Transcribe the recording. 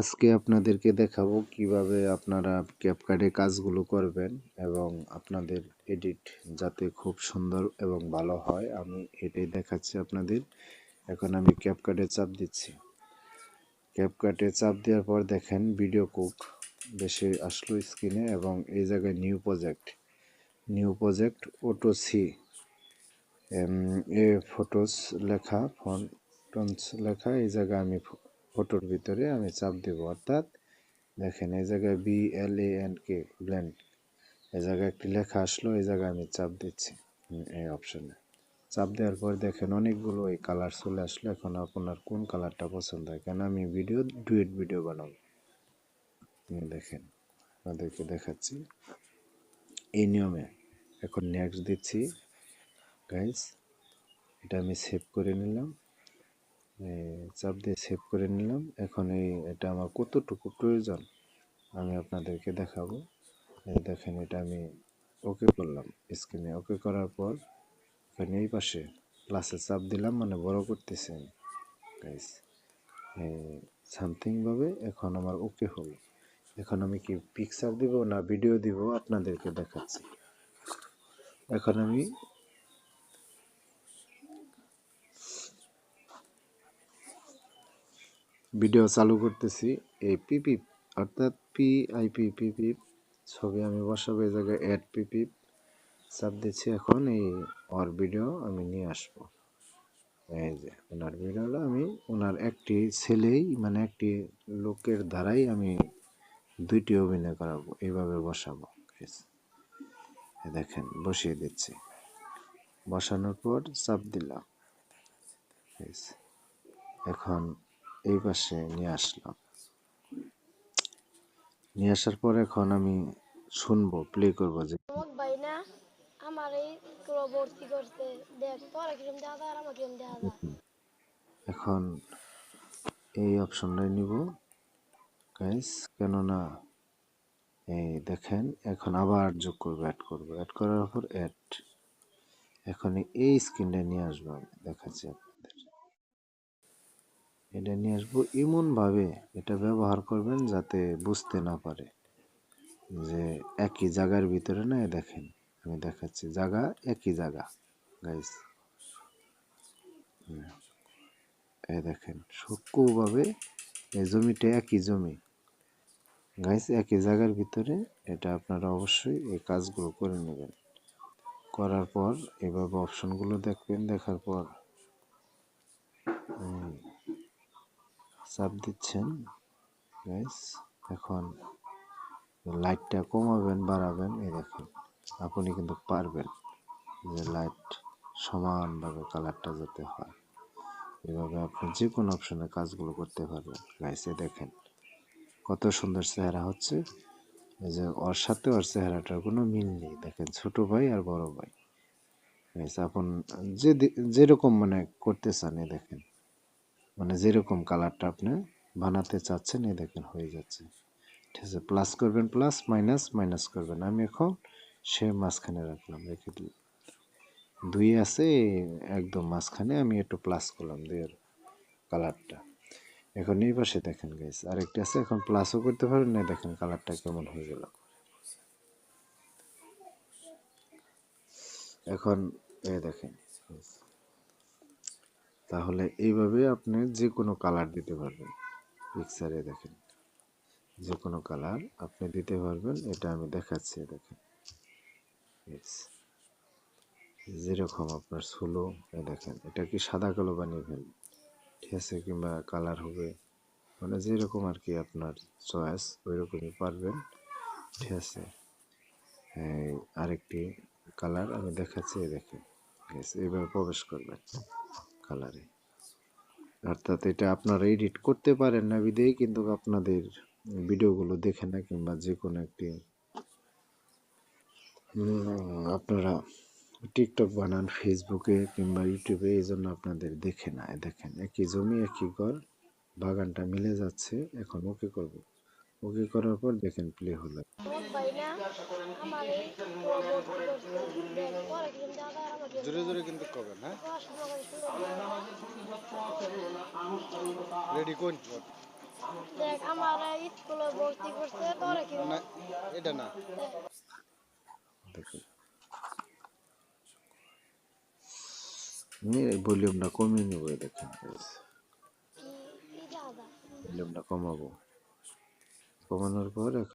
আজকে আপনাদেরকে দেখাবো কীভাবে আপনারা ক্যাপকাটে কাজগুলো করবেন এবং আপনাদের এডিট যাতে খুব সুন্দর এবং ভালো হয়। আমি এটাই দেখাচ্ছি আপনাদের। এখন আমি ক্যাপকাটে চাপ দিচ্ছি। ক্যাপকাটে চাপ দেওয়ার পর দেখেন ভিডিও কুক বেশি আসলো স্ক্রিনে এবং এই জায়গায় নিউ প্রজেক্ট নিউ প্রজেক্ট ওটো সি এ ফটোস লেখা ফন্টস লেখা, এই জায়গায় আমি ফটোর ভিতরে আমি চাপ দেব, অর্থাৎ দেখেন এই জায়গায় B L A N K blank এই জায়গায় একটি লেখা আসলো, এই জায়গায় আমি চাপ দিচ্ছি এই অপশনে চাপ দেওয়ার পর দেখেন অনেকগুলো এই কালার চলে আসলো, এখন আপনার কোন কালারটা পছন্দ হয়? কেন আমি ভিডিও ডুয়েট ভিডিও বানাবো? দেখেন, আপনাদেরকে দেখাচ্ছি। এই নিয়মে এখন নেক্সট দিচ্ছি। গাইস এটা আমি সেভ করে নিলাম। চাপ দিয়ে সেভ করে নিলাম। এখন এই, এটা আমার কতটুকু প্রয়োজন, আমি আপনাদেরকে দেখাবো। দেখেন, এটা আমি ওকে করলাম। স্ক্রিনে ওকে করার পর, এখানে এই পাশে প্লাসে চাপ দিলাম মানে বড় করতেছেন গাইস সামথিংভাবে এখন আমার ওকে হলো। এখন আমি কি পিকচার দিব না ভিডিও দিব, আপনাদেরকে দেখাচ্ছি। এখন আমি ভিডিও চালু করতেছি। এই পিপি অর্থাৎ পি আইপি পিপি ছবি আমি বসাবো, এই জায়গায় অ্যাড পিপি চাপ দিচ্ছি এখন, এই ওর ভিডিও আমি নিয়ে আসব। এই যে, ওনার ভিডিওটা আমি, ওনার একটি ছেলেই মানে একটি লোকের দ্বারাই আমি দুইটি অভিনয় করাবো, এইভাবে বসাবো দেখেন, বসিয়ে দিচ্ছি। বসানোর পর চাপ দিলাম এখন এই পাশে নিয়ে আসলাম। নিয়ে আসার পর এখন আমি শুনব প্লে করব যে প্রমোদ ভাই না? আমার এই ভর্তি করতে। দেখ তোরা কিরম দেখা যায় আর আমার কিরম দেখা যায়। এখন এই অপশনটাই নিব। গাইস কেননা এই দেখেন এখন আবার যোগ করব অ্যাড করব। অ্যাড করার পর অ্যাড এখন এই স্ক্রিনটা নিয়ে আসব আমি দেখাচ্ছি এটা নিয়ে আসব। এমনভাবে এটা ব্যবহার করবেন যাতে বুঝতে না পারে যে একই জায়গার ভিতরে না দেখেন, আমি দেখাচ্ছি, জায়গা একই জায়গা গাইস এ দেখেন, সূক্ষ্মভাবে এই জমিটা একই জমি। গাইস একই জায়গার ভিতরে এটা আপনারা অবশ্যই এই কাজগুলো করে নেবেন। করার পর এভাবে অপশনগুলো দেখবেন, দেখার পর। চাপ দিচ্ছেন গাইস এখন লাইটটা কমাবেন, বাড়াবেন, এই দেখেন, আপনি কিন্তু পারবেন যে লাইট সমানভাবে কালারটা যেতে হয়। এভাবে আপনি যে কোনো অপশনে কাজগুলো করতে পারবেন গাইসে দেখেন, কত সুন্দর চেহারা হচ্ছে। এই যে ওর সাথে ওর চেহারাটার কোনো মিল নেই, দেখেন, ছোট ভাই আর বড় ভাই। আপন যে যেরকম মানে করতে চান, এই দেখেন মানে যেরকম কালারটা আপনি বানাতে চাচ্ছেন, এই দেখেন হয়ে যাচ্ছে। ঠিক আছে প্লাস করবেন প্লাস মাইনাস মাইনাস করবেন। আমি এখন সে মাঝখানে রাখলাম, রেখে দুই আছে, একদম মাঝখানে, আমি একটু প্লাস করলাম দুইয়ের কালারটা এখন এই পাশে দেখেন গাইস আরেকটা আছে, এখন প্লাসও করতে পারেন না দেখেন কালারটা কেমন হয়ে গেল। এখন এই দেখেন। তাহলে এইভাবে আপনি যে কোনো কালার দিতে পারবেন। পিকচারে দেখেন যে কোনো কালার আপনি দিতে পারবেন। এটা আমি দেখাচ্ছি দেখেন. যেরকম আপনার সোলো দেখেন এটা কি সাদা কালো বানিয়ে ফেলবেন ঠিক আছে কিংবা কালার হবে মানে যেরকম আর কি আপনার চয়েস ওই রকমই পারবেন। ঠিক আছে। আরেকটি কালার আমি দেখাচ্ছি দেখেন। Yes, এইভাবে প্রবেশ করবেন কালারে অর্থাৎ এটা আপনারা এডিট করতে পারেন না বিদেই কিন্তু আপনাদের ভিডিওগুলো দেখে না কিংবা যে কোনো একটি আপনারা টিকটক বানান ফেসবুকে কিংবা ইউটিউবে এই জন্য আপনাদের দেখে না। দেখেন, একই জমি, একই ঘর, বাগানটা মিলে যাচ্ছে। এখন ওকে করব। ওকে করার পর দেখেন প্লে হলো। জোরে জোরে কিন্তু করবেন হ্যাঁ? রেডি কোন দেখ আমার স্কুলে ভর্তি করছে তোরা কিরম এটা না। দেখুন। ভলিউমটা কমিয়ে নেব দেখেন। ভলিউমটা কমাবো। কমানোর পর